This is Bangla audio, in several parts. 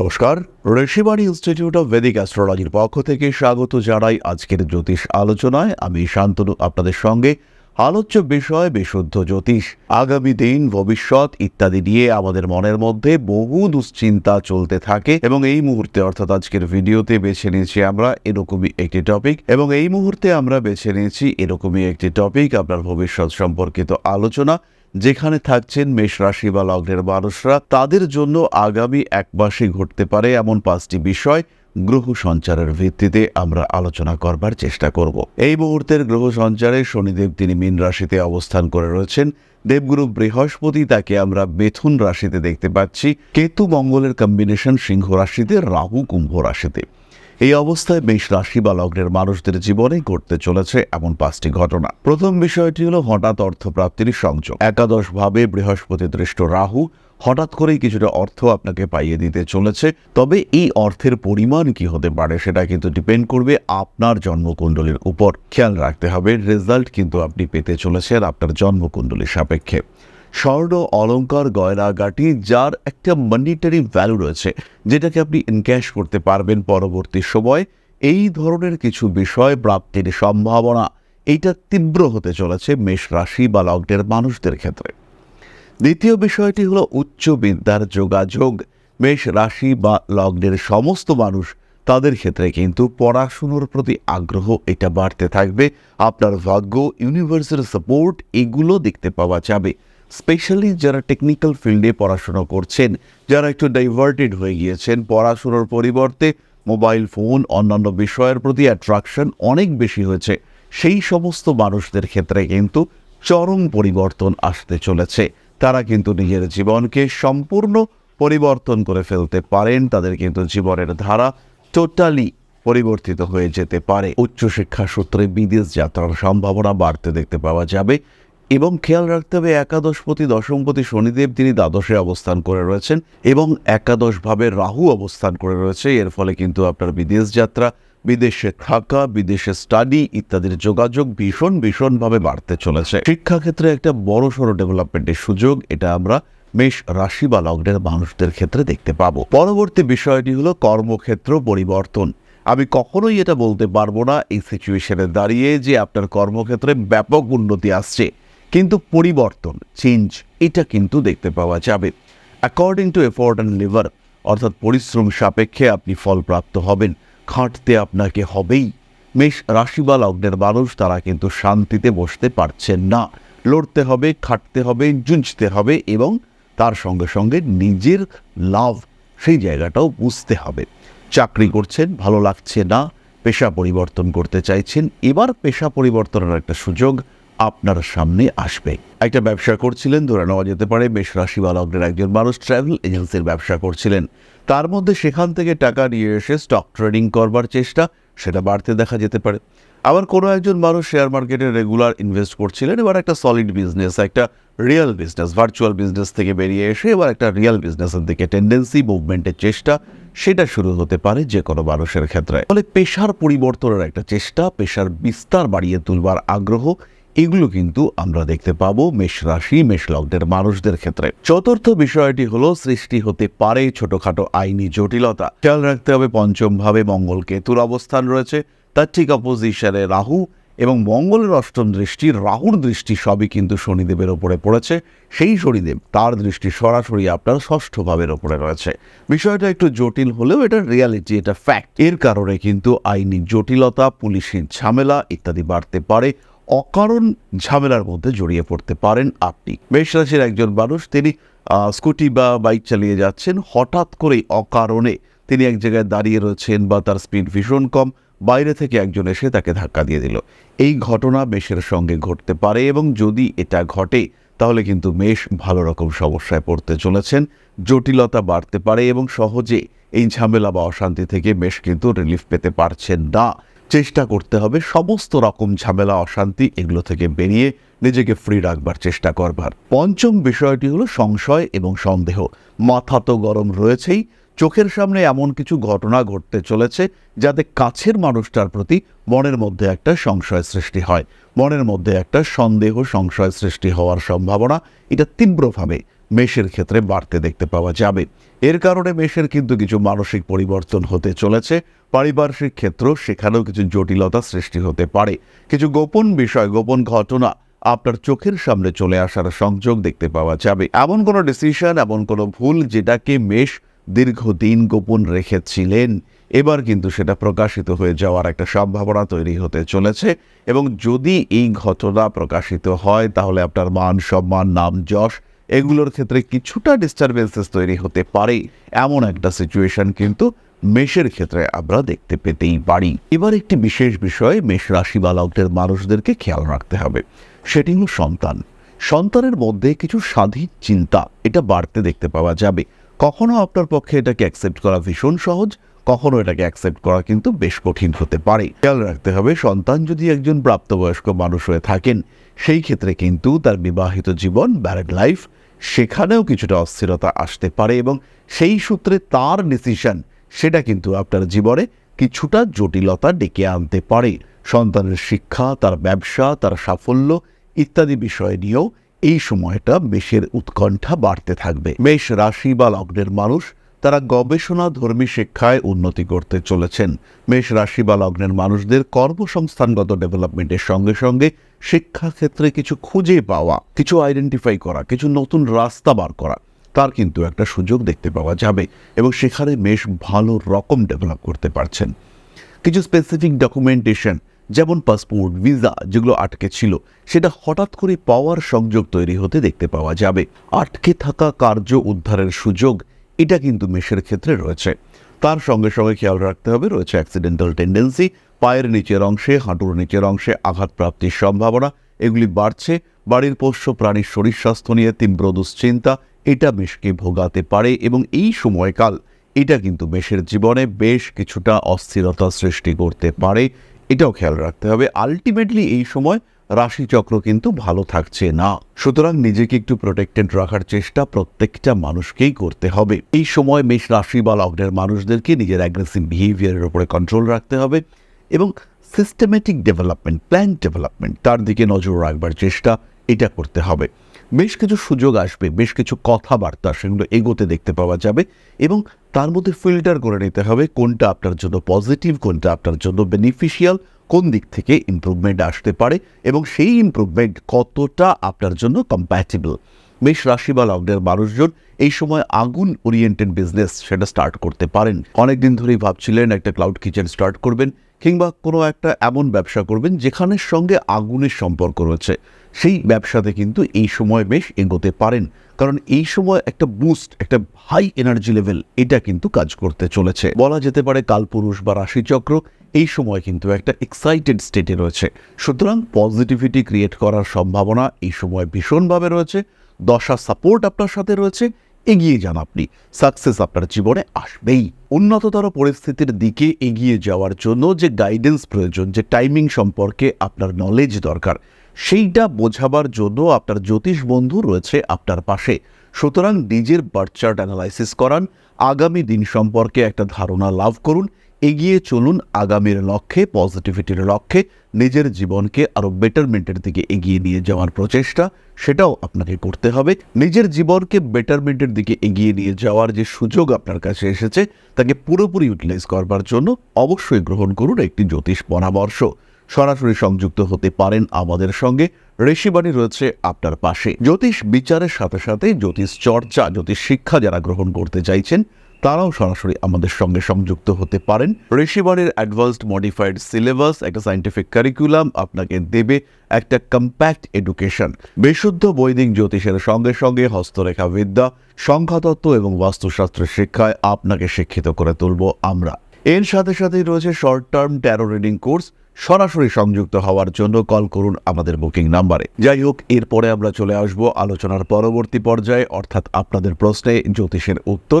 নমস্কার। ঋষিবাণী ইনস্টিটিউট অফ ভেদিক অ্যাস্ট্রোলজির পক্ষ থেকে স্বাগত জানাই আজকের জ্যোতিষ আলোচনায়। আমি শান্তনু, আপনাদের সঙ্গে আলোচ্য বিষয় বিশুদ্ধ জ্যোতিষ। আগামী দিন, ভবিষ্যৎ ইত্যাদি নিয়ে আমাদের মনের মধ্যে বহু দুশ্চিন্তা চলতে থাকে এবং এই মুহূর্তে অর্থাৎ আজকের ভিডিওতে বেছে নিয়েছি আমরা এরকমই একটি টপিক এবং এই মুহূর্তে আমরা বেছে নিয়েছি এরকমই একটি টপিক আপনার ভবিষ্যৎ সম্পর্কিত আলোচনা। যেখানে থাকছেন মেষ রাশি বা লগ্নের মানুষরা, তাদের জন্য আগামী এক মাসে ঘটতে পারে এমন পাঁচটি বিষয় গ্রহ সঞ্চারের ভিত্তিতে আমরা আলোচনা করবার চেষ্টা করব। এই মুহূর্তের গ্রহ সঞ্চারে শনিদেব তিনি মীন রাশিতে অবস্থান করে রয়েছেন। দেবগুরু বৃহস্পতি তাকে আমরা বেথুন রাশিতে দেখতে পাচ্ছি। কেতু মঙ্গলের কম্বিনেশন সিংহ রাশিতে, রাহু কুম্ভ রাশিতে। এই অবস্থায় মেষ রাশি বা লগ্নের মানুষদের জীবনে ঘটতে চলেছে এমন পাঁচটি ঘটনা। প্রথম বিষয়টি হলো হঠাৎ অর্থপ্রাপ্তির সংযোগ। একাদশ ভাবে বৃহস্পতি দৃষ্ট রাহু হঠাৎ করেই কিছুটা অর্থ আপনাকে পাইয়ে দিতে চলেছে। তবে এই অর্থের পরিমাণ কি হতে পারে সেটা কিন্তু ডিপেন্ড করবে আপনার জন্মকুণ্ডলীর উপর। খেয়াল রাখতে হবে রেজাল্ট কিন্তু আপনি পেতে চলেছেন আপনার জন্মকুণ্ডলীর সাপেক্ষে। স্বর্ণ অলংকার গয়নাগাটি যার একটা মানিটারি ভ্যালু রয়েছে, যেটাকে আপনি ইনক্যাশ করতে পারবেন পরবর্তী সময়। এই ধরনের কিছু বিষয় প্রাপ্তির সম্ভাবনা, এইটা তীব্র হতে চলেছে মেষ রাশি বা লগ্নের মানুষদের ক্ষেত্রে। দ্বিতীয় বিষয়টি হলো উচ্চ বিদ্যার যোগাযোগ। মেষ রাশি বা লগ্নের সমস্ত মানুষ তাদের ক্ষেত্রে কিন্তু পড়াশুনোর প্রতি আগ্রহ, এটা বাড়তে থাকবে। আপনার ভাগ্য ইউনিভার্সের সাপোর্ট এগুলো দেখতে পাওয়া যাবে। স্পেশালি যারা টেকনিক্যাল ফিল্ডে পড়াশুনো করছেন, যারা একটু ডাইভার্টেড হয়ে গিয়েছেন, পড়াশুনোর পরিবর্তে মোবাইল ফোন, অন্যান্য বিষয়ের প্রতি অ্যাট্রাকশন অনেক বেশি হয়েছে। সেই সমস্ত মানুষদের ক্ষেত্রে কিন্তু চরম পরিবর্তন আসতে চলেছে। তারা কিন্তু নিজের জীবনকে সম্পূর্ণ পরিবর্তন করে ফেলতে পারেন, তাদের কিন্তু জীবনের ধারা টোটালি পরিবর্তিত হয়ে যেতে পারে। উচ্চশিক্ষা সূত্রে বিদেশ যাত্রার সম্ভাবনা বাড়তে দেখতে পাওয়া যাবে। এবং খেয়াল রাখতে হবে একাদশপতি, দশমপতি, শনিদেব তিনি দ্বাদশে অবস্থান করে রয়েছেন এবং একাদশভাবে রাহু অবস্থান করে রয়েছে। এর ফলে কিন্তু আপনার বিদেশ যাত্রা, বিদেশে থাকা, বিদেশে স্টাডি ইত্যাদির যোগাযোগ ভীষণ, ভীষণভাবে বাড়তে চলেছে। শিক্ষাক্ষেত্রে একটা বড় সড়ো ডেভেলপমেন্টের সুযোগ, এটা আমরা মেষ রাশি বা লগ্নের মানুষদের ক্ষেত্রে দেখতে পাবো। পরবর্তী বিষয়টি হলো কর্মক্ষেত্র পরিবর্তন। আমি কখনোই এটা বলতে পারব না এই সিচুয়েশনে দাঁড়িয়ে যে আপনার কর্মক্ষেত্রে ব্যাপক উন্নতি আসছে। কিন্তু পরিবর্তন চেঞ্জ এটা কিন্তু দেখতে পাওয়া যাবে। অ্যাকর্ডিং টু এফোর্ট অ্যান্ড লিভার অর্থাৎ পরিশ্রম সাপেক্ষে আপনি ফলপ্রাপ্ত হবেন, খাটতে আপনাকে হবেই। মেষ রাশি বা লগ্নের মানুষ তারা কিন্তু শান্তিতে বসতে পারছেন না। লড়তে হবে, খাটতে হবে জুঝতে হবে এবং তার সঙ্গে সঙ্গে নিজের লাভ, সেই জায়গাটাও বুঝতে হবে। চাকরি করছেন, ভালো লাগছে না, পেশা পরিবর্তন করতে চাইছেন, এবার পেশা পরিবর্তনের একটা সুযোগ আপনার সামনে আসবে। একটা ব্যবসা করছিলেন, ধরে নেওয়া যেতে পারে বেশ রাশি বা লগ্নের একজন মানুষ ট্রাভেল এজেন্সির ব্যবসা করছিলেন। তার মধ্যে সেখান থেকে টাকা নিয়ে এসে স্টক ট্রেডিং করবার চেষ্টা, সেটা বাড়তে দেখা যেতে পারে। আবার কোনো একজন মানুষ শেয়ার মার্কেটে রেগুলার ইনভেস্ট করছিলেন, এবার একটা সলিড বিজনেস একটা রিয়েল বিজনেস ভার্চুয়াল বিজনেস থেকে বেরিয়ে এসে এবার একটা রিয়েল বিজনেসের দিকে টেন্ডেন্সি মুভমেন্টের চেষ্টা, সেটা শুরু হতে পারে যে কোনো মানুষের ক্ষেত্রে। ফলে পেশার পরিবর্তনের একটা চেষ্টা, পেশার বিস্তার বাড়িয়ে তুলবার আগ্রহ এগুলো কিন্তু আমরা দেখতে পাবো মেষ রাশি, মেষ লগ্নের মানুষদের ক্ষেত্রে। চতুর্থ বিষয়টি হলো সৃষ্টি হতে পারে ছোটখাটো আইনি জটিলতা। খেয়াল রাখতে হবে, পঞ্চম ভাবে মঙ্গল কেতুর অবস্থান রয়েছে। তার ঠিক অপোজিশনে রাহু এবং মঙ্গলের অষ্টম দৃষ্টি, রাহুর দৃষ্টি সবই কিন্তু শনিদেবের ওপরে পড়েছে। সেই শনিদেব, তার দৃষ্টি সরাসরি আপনার ষষ্ঠ ভাবের ওপরে রয়েছে। বিষয়টা একটু জটিল হলেও এটা রিয়ালিটি এটা ফ্যাক্ট এর কারণে কিন্তু আইনি জটিলতা পুলিশের ঝামেলা ইত্যাদি বাড়তে পারে। অকারণ ঝামেলার মধ্যে জড়িয়ে পড়তে পারেন আপনি। মেষ রাশির একজন মানুষ, তিনি স্কুটি বা বাইক চালিয়ে যাচ্ছেন, হঠাৎ করেই অকারণে তিনি এক জায়গায় দাঁড়িয়ে রয়েছেন বা তার স্পিড ভীষণ কম, বাইরে থেকে একজন এসে তাকে ধাক্কা দিয়ে দিল। এই ঘটনা মেষের সঙ্গে ঘটতে পারে এবং যদি এটা ঘটে, তাহলে কিন্তু মেষ ভালো রকম সমস্যায় পড়তে চলেছেন। জটিলতা বাড়তে পারে এবং সহজে এই ঝামেলা বা অশান্তি থেকে মেষ কিন্তু রিলিফ পেতে পারছেন না। চেষ্টা করতে হবে। সমস্ত রকম ঝামেলা, অশান্তি এগুলো থেকে বেরিয়ে নিজেকে ফ্রি রাখবার চেষ্টা করবার। পঞ্চম বিষয়টি হলো সংশয় এবং সন্দেহ। মাথা তো গরম রয়েছেই। চোখের সামনে এমন কিছু ঘটনা ঘটতে চলেছে যাতে কাছের মানুষটার প্রতি মনের মধ্যে একটা সংশয় সৃষ্টি হয়। মনের মধ্যে একটা সন্দেহ, সংশয় সৃষ্টি হওয়ার সম্ভাবনা এটা তীব্রভাবে মেষের ক্ষেত্রে বাড়তে দেখতে পাওয়া যাবে। এর কারণে মেষের কিন্তু কিছু মানসিক পরিবর্তন হতে চলেছে। পারিপার্শ্বিক ক্ষেত্র সেখানেও কিছু জটিলতা সৃষ্টি হতে পারে। কিছু গোপন বিষয়, গোপন ঘটনা আপনার চোখের সামনে চলে আসার সংযোগ দেখতে পাওয়া যাবে। এমন কোনো ডিসিশন এমন কোনো ভুল যেটাকে মেষ দীর্ঘদিন গোপন রেখেছিলেন, এবার কিন্তু সেটা প্রকাশিত হয়ে যাওয়ার একটা সম্ভাবনা তৈরি হতে চলেছে এবং যদি এই ঘটনা প্রকাশিত হয়, তাহলে আপনার মান, সম্মান, নাম, যশ এগুলোর ক্ষেত্রে কিছুটা ডিস্টারবেন্সেস তৈরি হতে পারে। এমন একটা সিচুয়েশন কিন্তু মেষের ক্ষেত্রে আমরা দেখতে পেতেই পারি। এবার একটি বিশেষ বিষয় মেষ রাশি বা লগ্নের মানুষদেরকে খেয়াল রাখতে হবে। সেটি হলো সন্তান। সন্তানের মধ্যে কিছু স্বাধীন চিন্তা, এটা বাড়তে দেখতে পাওয়া যাবে। কখনো আপনার পক্ষে এটাকে অ্যাকসেপ্ট করা ভীষণ সহজ, কখনো এটাকে অ্যাকসেপ্ট করা কিন্তু বেশ কঠিন হতে পারে। খেয়াল রাখতে হবে, সন্তান যদি একজন প্রাপ্তবয়স্ক মানুষ হয়ে থাকেন, সেই ক্ষেত্রে কিন্তু তার বিবাহিত জীবন ব্যারেড লাইফ সেখানেও কিছুটা অস্থিরতা আসতে পারে এবং সেই সূত্রে তার ডিসিশন সেটা কিন্তু আপনার জীবনে কিছুটা জটিলতা ডেকে আনতে পারে। সন্তানের শিক্ষা, তার ব্যবসা, তার সাফল্য ইত্যাদি বিষয় নিয়েও এই সময়টা মেষের উৎকণ্ঠা বাড়তে থাকবে। মেষ রাশি বা লগ্নের মানুষ তারা গবেষণা ধর্মী শিক্ষায় উন্নতি করতে চলেছেন। মেষ রাশি বা লগ্নের মানুষদের কর্মসংস্থানগত ডেভেলপমেন্টের সঙ্গে সঙ্গে শিক্ষা ক্ষেত্রে কিছু খুঁজে পাওয়া, কিছু আইডেন্টিফাই করা, কিছু নতুন রাস্তা বার করা, তার কিন্তু একটা সুযোগ দেখতে পাওয়া যাবে এবং সেখানে মেষ ভালো রকম ডেভেলপ করতে পারছেন। কিছু স্পেসিফিক ডকুমেন্টেশন যেমন পাসপোর্ট ভিসা যেগুলো আটকে ছিল, সেটা হঠাৎ করে পাওয়ার সংযোগ তৈরি হতে দেখতে পাওয়া যাবে। আটকে থাকা কার্য উদ্ধারের সুযোগ এটা কিন্তু মেষের ক্ষেত্রে রয়েছে। তার সঙ্গে সঙ্গে খেয়াল রাখতে হবে, রয়েছে অ্যাক্সিডেন্টাল টেন্ডেন্সি পায়ের নিচের অংশে, হাঁটুর নিচের অংশে আঘাত প্রাপ্তির সম্ভাবনা, এগুলি বাড়ছে। বাড়ির পোষ্য প্রাণীর শরীর স্বাস্থ্য নিয়ে তীব্র দুশ্চিন্তা, এটা মেষকে ভোগাতে পারে এবং এই সময়কাল এটা কিন্তু মেষের জীবনে বেশ কিছুটা অস্থিরতা সৃষ্টি করতে পারে। এটাও খেয়াল রাখতে হবে। আলটিমেটলি এই সময় রাশিচক্র কিন্তু ভালো থাকছে না। সুতরাং নিজেকে একটু প্রোটেক্টেড রাখার চেষ্টা প্রত্যেকটা মানুষকেই করতে হবে। এই সময় মেষ রাশি বা লগ্নের মানুষদেরকে নিজের অ্যাগ্রেসিভ বিহেভিয়ারের উপরে কন্ট্রোল রাখতে হবে এবং সিস্টেমেটিক ডেভেলপমেন্ট প্ল্যান ডেভেলপমেন্ট তার দিকে নজর রাখবার চেষ্টা এটা করতে হবে। বেশ কিছু সুযোগ আসবে, বেশ কিছু কথাবার্তা সেগুলো এগোতে দেখতে পাওয়া যাবে এবং তার মধ্যে ফিল্টার করে নিতে হবে কোনটা আপনার জন্য পজিটিভ কোনটা আপনার জন্য বেনিফিশিয়াল কোন দিক থেকে ইমপ্রুভমেন্ট আসতে পারে এবং সেই ইমপ্রুভমেন্ট কতটা আপনার জন্য কম্প্যাটেবল মেষ রাশি বা লগ্নের মানুষজন এই সময় আগুন ওরিয়েন্টেড বিজনেস সেটা স্টার্ট করতে পারেন। অনেকদিন ধরেই ভাবছিলেন একটা ক্লাউড কিচেন স্টার্ট করবেন কিংবা কোনো একটা এমন ব্যবসা করবেন যেখানের সঙ্গে আগুনের সম্পর্ক রয়েছে। সেই ব্যবসাতে কিন্তু এই সময় বেশ এগোতে পারেন। কারণ এই সময় একটা বুস্ট একটা হাই এনার্জি লেভেল এটা কিন্তু কাজ করতে চলেছে। বলা যেতে পারে কালপুরুষ বা রাশিচক্র এই সময় কিন্তু একটা এক্সাইটেড স্টেটে রয়েছে। সুতরাং পজিটিভিটি ক্রিয়েট করার সম্ভাবনা এই সময় ভীষণভাবে রয়েছে। দশা সাপোর্ট আপনার সাথে রয়েছে। এগিয়ে যান আপনি। সাকসেস আপনার জীবনে আসবেই। উন্নততর পরিস্থিতির দিকে এগিয়ে যাওয়ার জন্য যে গাইডেন্স প্রয়োজন, যে টাইমিং সম্পর্কে আপনার নলেজ দরকার, সেইটা বোঝাবার জন্য আপনার জ্যোতিষ বন্ধু রয়েছে আপনার পাশে। সুতরাং নিজের বার্থ চার্ট অ্যানালাইসিস করান। আগামী দিন সম্পর্কে একটা ধারণা লাভ করুন। এগিয়ে চলুন আগামীর লক্ষ্যে পজিটিভিটির লক্ষ্যে, নিজের জীবনকে আরও বেটারমেন্টের দিকে এগিয়ে নিয়ে যাওয়ার প্রচেষ্টা, সেটাও আপনাকে করতে হবে। নিজের জীবনকে বেটারমেন্টের দিকে এগিয়ে নিয়ে যাওয়ার যে সুযোগ আপনার কাছে এসেছে, তাকে পুরোপুরি ইউটিলাইজ করবার জন্য অবশ্যই গ্রহণ করুন একটি জ্যোতিষ পরামর্শ। সরাসরি সংযুক্ত হতে পারেন আমাদের সঙ্গে, ঋষিবাণী রয়েছে আপনার পাশে। জ্যোতিষ বিচারের সাথে সাথে জ্যোতিষ চর্চা, জ্যোতিষ শিক্ষা যারা গ্রহণ করতে চাইছেন তারাও সরাসরি আমাদের সঙ্গে সংযুক্ত হতে পারেন। ঋষিবাণীর অ্যাডভান্সড মডিফাইড সিলেবাস একটা সাইন্টিফিক কারিকুলাম আপনাকে দেবে একটা কম্প্যাক্ট এডুকেশন বিশুদ্ধ বৈদিক জ্যোতিষের সঙ্গে সঙ্গে হস্তরেখা বিদ্যা, সংখ্যাতত্ত্ব এবং বাস্তুশাস্ত্রের শিক্ষায় আপনাকে শিক্ষিত করে তুলব আমরা। এর সাথে সাথেই রয়েছে short term tarot reading course সরাসরি সংযুক্ত হওয়ার জন্য কল করুন আমাদের বুকিং নাম্বারে যাই হোক, এরপরে আমরা চলে আসব আলোচনার পরবর্তী পর্যায়ে, অর্থাৎ আপনাদের প্রশ্নে জ্যোতিষের উত্তর।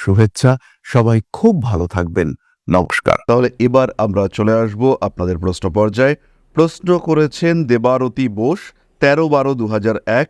শুভেচ্ছা। সবাই খুব ভালো থাকবেন। নমস্কার। তাহলে এবার আমরা চলে আসব আপনাদের প্রশ্ন পর্যায়ে। প্রশ্ন করেছেন দেবারতী বোস, তেরো বারো দু এক,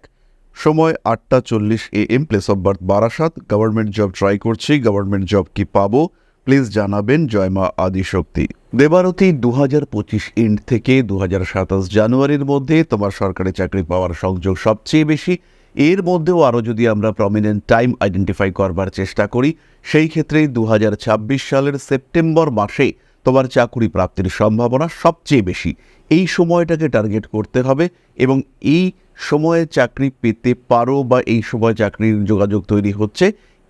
সময় আটটা চল্লিশ A M place of birth Barasat. Government job try করছি গভর্নমেন্ট জব কি পাবো? প্লিজ জানাবেন জয়মা আদিশক্তি। দেবারতী দু হাজার পঁচিশ এন্ড থেকে দু হাজার সাতাশ জানুয়ারির মধ্যে তোমার সরকারি চাকরি পাওয়ার সংযোগ সবচেয়ে বেশি। এর মধ্যেও আরও যদি আমরা প্রমিনেন্ট টাইম আইডেন্টিফাই করবার চেষ্টা করি, সেই ক্ষেত্রে দু হাজার ছাব্বিশ সালের সেপ্টেম্বর মাসে তোমার চাকুরি প্রাপ্তির সম্ভাবনা সবচেয়ে বেশি। এই সময়টাকে টার্গেট করতে হবে এবং এই সময়ে চাকরি পেতে পারো বা এই সময় চাকরির যোগাযোগ তৈরি হচ্ছে,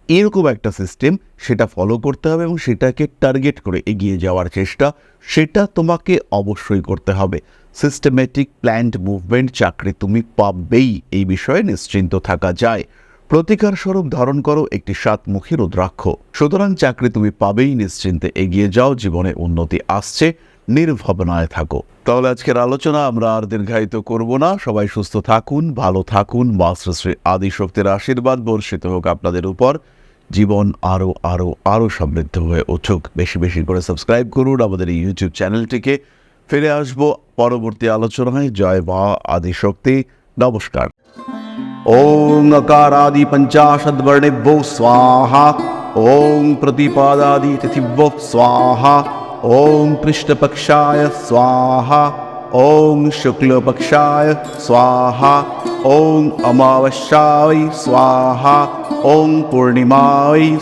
এরকম একটা সিস্টেম সেটা ফলো করতে হবে এবং সেটাকে টার্গেট করে এগিয়ে যাওয়ার চেষ্টা, সেটা তোমাকে অবশ্যই করতে হবে। সিস্টেমেটিক প্ল্যান্ড মুভমেন্ট চাকরি তুমি পাবেই। এই বিষয়ে নিশ্চিন্ত থাকা যায়। প্রতিকার স্বরূপ ধারণ করো একটি সাতমুখী রুদ্রাক্ষ। সুতরাং চাকরি তুমি পাবেই, নিশ্চিন্তে এগিয়ে যাও, জীবনে উন্নতি আসছে, নির্ভাবনায় থাকো। তাহলে আজকের আলোচনা আমরা আর দীর্ঘায়িত করব না। সবাই সুস্থ থাকুন, ভালো থাকুন মা শ্রী আদিশক্তির আশীর্বাদ, বর্ষিত হোক আপনাদের উপর। জীবন আরও আরও আরও সমৃদ্ধ হয়ে উঠুক। বেশি বেশি করে সাবস্ক্রাইব করুন আমাদের এই ইউটিউব চ্যানেলটিকে। ফিরে আসব। পরবর্তী আলোচনায়। জয় মা আদিশক্তি। নমস্কার। ওং অকারাদি পঞ্চাশদ বর্ণেভ্যো স্বাহা। ওং প্রতিপাদাদি তিথিভ্যো স্বাহা। ওং কৃষ্ণপক্ষায় স্বাহা। ওং শুক্লপক্ষায় স্বাহা। ওং অমাবস্যায় স্বাহা। ওং পূর্ণিমায়